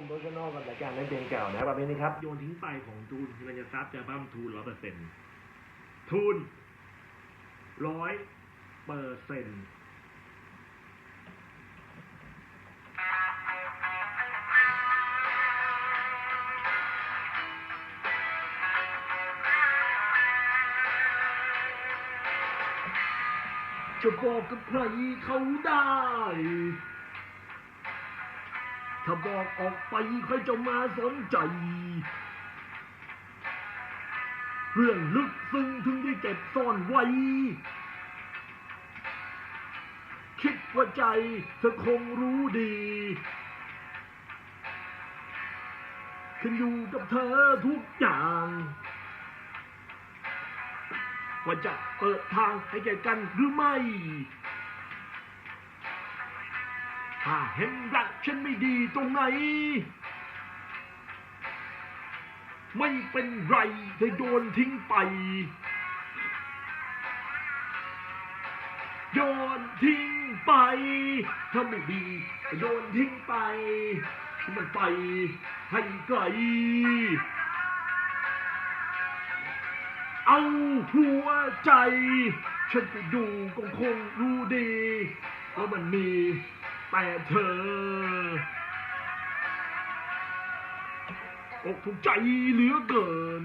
ผมโดยนอกกับรายการเล่นเพลงเก่านะครับแบบนี้ครับ โยนทิ้งไปของทูนคือเราจะทรัพย์จะบ้ามทูนร้อยเปอร์เซ็นต์ทูนร้อยเปอร์เซ็นต์จะบอกกับใครเขาได้ ถ้าบอกออกไปใครจะมาสนใจ เรื่องลึกซึ้งถึงได้เก็บซ่อนไว้ คิดว่าใจเธอคงรู้ดีขึ้นอยู่กับเธอทุกอย่างว่าจะเปิดทางให้แก่กันหรือไม่ ถ้าเห็นรักฉันไม่ดีตรงไหน ไม่เป็นไรเธอโยนทิ้งไป โยนทิ้งไป ถ้าไม่ดีโยนทิ้งไป มันไปให้ไกล เอาหัวใจ ฉันไปดูก็คงรู้ดีว่ามันมี แต่เธอ อกถูกใจเหลือเกิน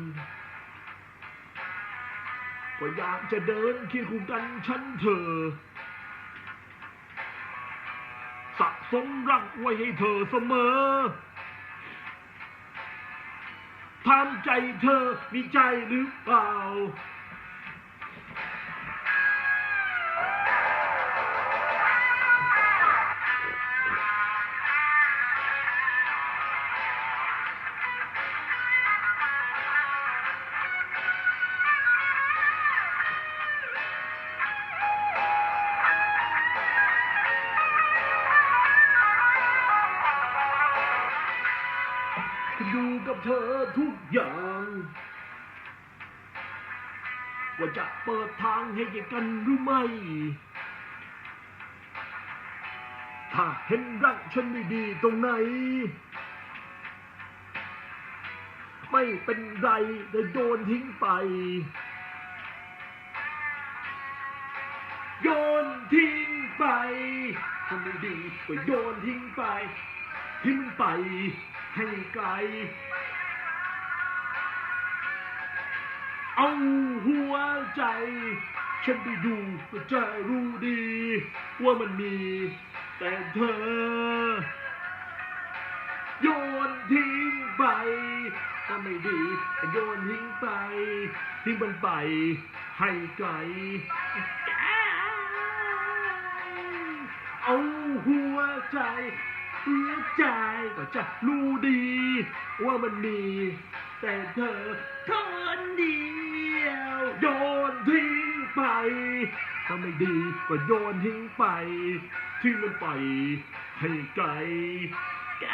ก็อยากจะเดินเคียงคู่กันฉันเธอ สะสมรักไว้ให้เธอเสมอถามใจเธอมีใจหรือเปล่า อยู่กับเธอทุกอย่างว่าจะเปิดทางให้แกกันหรือไม่ ถ้าเห็นรักฉันไม่ดีตรงไหน ไม่เป็นไรแต่โยนทิ้งไป โยนทิ้งไปถ้าไม่ดีก็โยนทิ้งไป ทิ้งไป ให้ไกล เอาหัวใจ ฉันไปดูก็จะรู้ดี ว่ามันมี แต่เธอ โยนทิ้งไปก็ไม่ดีโยนทิ้งไป ทิ้งมันไป ให้ไกล เอาหัวใจ ใจก็จะรู้ดี ว่ามันมี แต่เธอคนเดียวโยนทิ้งไปถ้าไม่ดีก็โยนทิ้งไปทิ้งมันไป ให้ไกลไกล